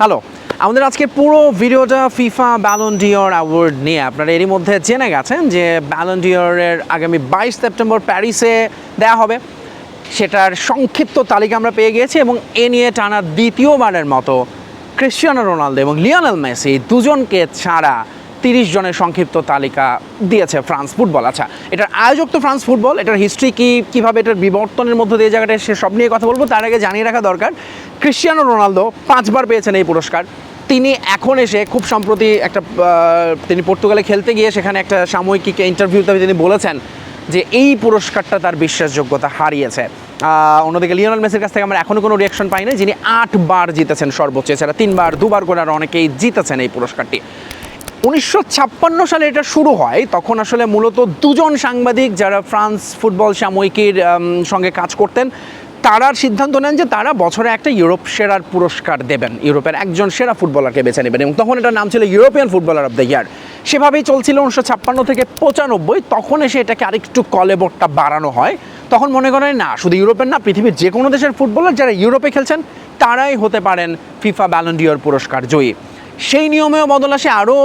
Hello আমাদের আজকে পুরো ভিডিওটা ফিফা ব্যালন ডিওর অ্যাওয়ার্ড নিয়ে আপনারা এরই মধ্যে জেনে গেছেন যে ব্যালন ডিওরের আগামী বাইশ সেপ্টেম্বর প্যারিসে দেয়া হবে। সেটার সংক্ষিপ্ত তালিকা আমরা পেয়ে গিয়েছি এবং এ নিয়ে টানা দ্বিতীয়বারের মতো ক্রিশ্চিয়ানো রোনালদো এবং লিওনেল মেসি দুজনকে ছাড়া তিরিশ জনের সংক্ষিপ্ত তালিকা দিয়েছে ফ্রান্স ফুটবল। আচ্ছা এটার আয়োজক তো ফ্রান্স ফুটবল, এটার হিস্ট্রি কি, কীভাবে এটার বিবর্তনের মধ্যে দিয়ে জায়গাটা সে সব নিয়ে কথা বলব, তার আগে জানিয়ে রাখা দরকার, ক্রিশ্চিয়ানো রোনালদো পাঁচবার পেয়েছেন এই পুরস্কার। তিনি এখন এসে খুব সম্প্রতি একটা তিনি পর্তুগালে খেলতে গিয়ে সেখানে একটা সাময়িক ইন্টারভিউতে তিনি বলেছেন যে এই পুরস্কারটা তার বিশ্বাসযোগ্যতা হারিয়েছে। অন্যদিকে লিওনাল মেসির কাছ থেকে আমরা এখনও কোনো রিয়াকশন পাইনি যিনি আটবার জিতেছেন সর্বোচ্চ, এছাড়া তিনবার, দুবার করে আর অনেকেই জিতেছেন এই পুরস্কারটি। উনিশশো ছাপ্পান্ন সালে এটা শুরু হয়, তখন আসলে মূলত দুজন সাংবাদিক যারা ফ্রান্স ফুটবল সাময়িকীর সঙ্গে কাজ করতেন, তারা সিদ্ধান্ত নেন যে তারা বছরে একটা ইউরোপ সেরার পুরস্কার দেবেন, ইউরোপের একজন সেরা ফুটবলারকে বেছে নেবেন এবং তখন এটার নাম ছিল European footballer of the year সেভাবেই চলছিল উনিশশো ছাপ্পান্ন থেকে পঁচানব্বই, তখন এসে এটাকে আরেকটু কলেবরটা বাড়ানো হয়। তখন মনে করেন, না, শুধু ইউরোপের না, পৃথিবীর যে কোনো দেশের ফুটবলার যারা ইউরোপে খেলছেন, তারাই হতে পারেন ফিফা ব্যালন্ডিয়র পুরস্কার জয়ী। সেই নিয়মেও বদল আসে। আরও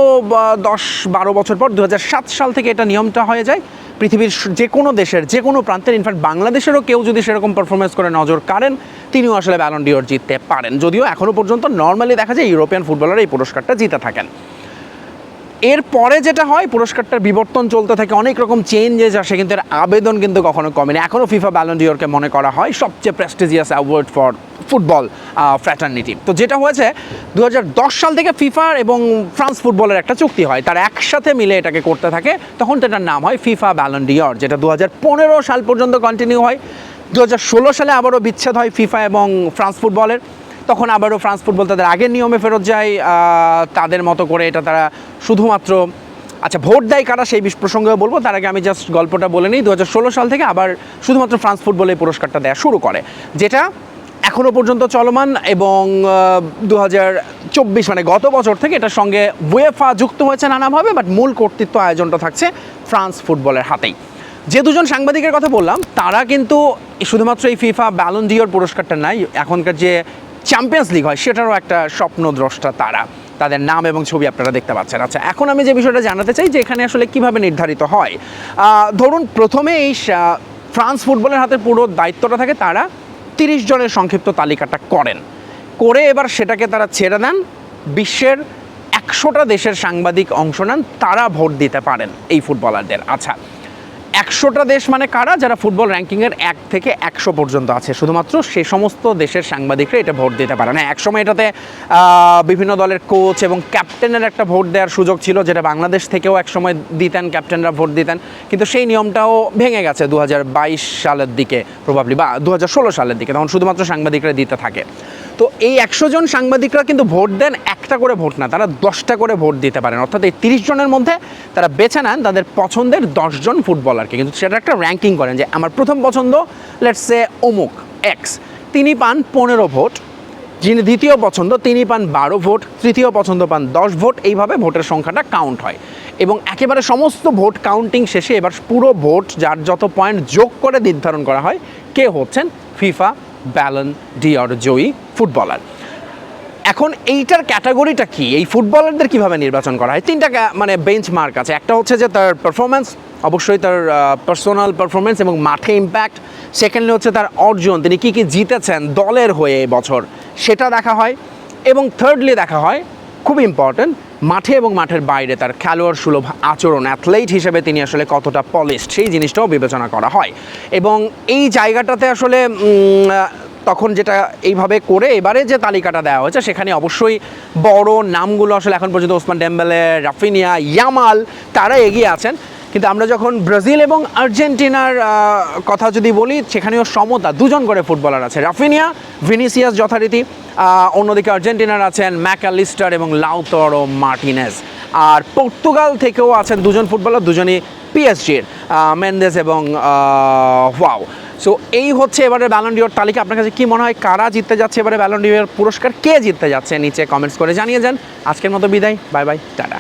দশ বারো বছর পর দু হাজার সাত সাল থেকে এটা নিয়মটা হয়ে যায়। পৃথিবীর যে কোনো দেশের, যে কোনো প্রান্তের ইনফ্যাক্ট বাংলাদেশেরও কেউ যদি সেরকম পারফরমেন্স করে নজর কাড়েন, তিনিও আসলে ব্যালন ডিওর জিততে পারেন। যদিও এখনও পর্যন্ত নর্মালি দেখা যায় ইউরোপিয়ান ফুটবলার এই পুরস্কারটা জিতে থাকেন। এরপরে যেটা হয়, পুরস্কারটার বিবর্তন চলতে থাকে, অনেক রকম চেঞ্জেস আসে, কিন্তু এর আবেদন কিন্তু কখনো কমেনি। এখনও ফিফা ব্যালন্ডিওরকে মনে করা হয় সবচেয়ে prestigious award for football fraternity তো যেটা হয়েছে দু হাজার দশ সাল থেকে ফিফার এবং ফ্রান্স ফুটবলের একটা চুক্তি হয়। তারা একসাথে মিলে এটাকে করতে থাকে। তখন এটার নাম হয় ফিফা ব্যালন্ডিওর যেটা দু হাজার পনেরো সাল পর্যন্ত কন্টিনিউ হয়। দু হাজার ষোলো সালে আবারও বিচ্ছেদ হয় ফিফা এবং ফ্রান্স ফুটবলের তখন আবারও ফ্রান্স ফুটবল তাদের আগের নিয়মে ফেরত যায় তাদের মতো করে এটা তারা শুধুমাত্র আচ্ছা ভোট দেয় কারা সেই প্রসঙ্গেও বলব, তার আগে আমি জাস্ট গল্পটা বলে নিই দু হাজার ষোলো সাল থেকে আবার শুধুমাত্র ফ্রান্স ফুটবল এই পুরস্কারটা দেওয়া শুরু করে, যেটা এখনও পর্যন্ত চলমান এবং দু চব্বিশ মানে গত বছর থেকে এটার সঙ্গে ওয়েফা যুক্ত হয়েছে নানাভাবে বাট মূল কর্তৃত্ব আয়োজনটা থাকছে ফ্রান্স ফুটবলের হাতেই। যে দুজন সাংবাদিকের কথা বললাম, তারা কিন্তু শুধুমাত্র এই ফিফা ব্যালন ডিওর পুরস্কারটা নাই, এখনকার যে চ্যাম্পিয়ন্স লিগ হয়, সেটারও একটা স্বপ্নদ্রষ্টা তারা। তাদের নাম এবং ছবি আপনারা দেখতে পাচ্ছেন। আচ্ছা এখন আমি যে বিষয়টা জানাতে চাই, যে এখানে আসলে কীভাবে নির্ধারিত হয়? ধরুন প্রথমে এই ফ্রান্স ফুটবলের হাতে পুরো দায়িত্বটা থাকে তারা তিরিশ জনের সংক্ষিপ্ত তালিকাটা করেন। করে এবার সেটাকে তারা ছেড়ে দেন, বিশ্বের একশোটা দেশের সাংবাদিক অংশ নেন, তারা ভোট দিতে পারেন এই ফুটবলারদের। আচ্ছা একশোটা দেশ মানে কারা? যারা ফুটবল র্যাঙ্কিংয়ের এক থেকে একশো পর্যন্ত আছে। শুধুমাত্র সে সমস্ত দেশের সাংবাদিকরা এটা ভোট দিতে পারে না। একসময় এটাতে বিভিন্ন দলের কোচ এবং ক্যাপ্টেনের একটা ভোট দেওয়ার সুযোগ ছিল, যেটা বাংলাদেশ থেকেও একসময় দিতেন ক্যাপ্টেনরা ভোট দিতেন। কিন্তু সেই নিয়মটাও ভেঙে গেছে দু হাজার বাইশ সালের দিকে প্রবাবলি বা দু হাজার ষোলো সালের দিকে, তখন শুধুমাত্র সাংবাদিকরা দিতে থাকে। তো এই একশো জন সাংবাদিকরা কিন্তু ভোট দেন একটা করে ভোট না, তারা দশটা করে ভোট দিতে পারেন। অর্থাৎ এই তিরিশ জনের মধ্যে তারা বেছে নেন তাদের পছন্দের দশজন ফুটবলারকে। কিন্তু সেটা একটা র্যাঙ্কিং করেন যে আমার প্রথম পছন্দ লেটস সে অমুক এক্স তিনি পান পনেরো ভোট, যিনি দ্বিতীয় পছন্দ, তিনি পান বারো ভোট, তৃতীয় পছন্দ পান দশ ভোট। এইভাবে ভোটের সংখ্যাটা কাউন্ট হয়। এবং একেবারে সমস্ত ভোট কাউন্টিং শেষে এবার পুরো ভোট, যার যত পয়েন্ট যোগ করে নির্ধারণ করা হয়, কে হচ্ছেন? ফিফা ব্যালন ডিওর জয়ী ফুটবলার। এখন এইটার ক্যাটাগরিটা কি? এই ফুটবলারদের কীভাবে নির্বাচন করা হয়? তিনটা মানে বেঞ্চ মার্ক আছে। একটা হচ্ছে যে তার পারফরমেন্স অবশ্যই তার পার্সোনাল পারফরমেন্স এবং মাঠে ইম্প্যাক্ট সেকেন্ডলি হচ্ছে তার অর্জন। তিনি কী কী জিতেছেন দলের হয়ে বছর? সেটা দেখা হয়। এবং থার্ডলি দেখা হয়, খুব ইম্পর্ট্যান্ট মাঠে এবং মাঠের বাইরে তার খেলোয়াড় সুলভ আচরণ অ্যাথলেট হিসেবে তিনি আসলে কতটা পলিশড সেই জিনিসটাও বিবেচনা করা হয়। এবং এই জায়গাটাতে আসলে তখন যেটা এইভাবে করে এবারে যে তালিকাটা দেওয়া হয়েছে, সেখানে অবশ্যই বড় নামগুলো আসলে এখন পর্যন্ত ওসমান ডেম্বেলে, রাফিনিয়া, ইয়ামাল, তারা এগিয়ে আছেন। কিন্তু আমরা যখন ব্রাজিল এবং আর্জেন্টিনার কথা যদি বলি, সেখানেও সমতা, দুজন করে ফুটবলার আছে। রাফিনিয়া, ভিনিসিয়াস যথারীতি অন্যদিকে আর্জেন্টিনার আছেন ম্যাকালিস্টার এবং লাউতরো মার্টিনেস আর পর্তুগাল থেকেও আছেন দুজন ফুটবলার, দুজনই পিএসজির মেন্দেস এবং ওয়াও। সো এই হচ্ছে এবারে ব্যালন্ডিওর তালিকা। আপনার কাছে কি মনে হয়, কারা জিততে যাচ্ছে এবারে ব্যালন্ডিওর পুরস্কার? কে জিততে যাচ্ছে? নিচে কমেন্টস করে জানিয়ে যান। আজকের মতো বিদায়। Bye bye tata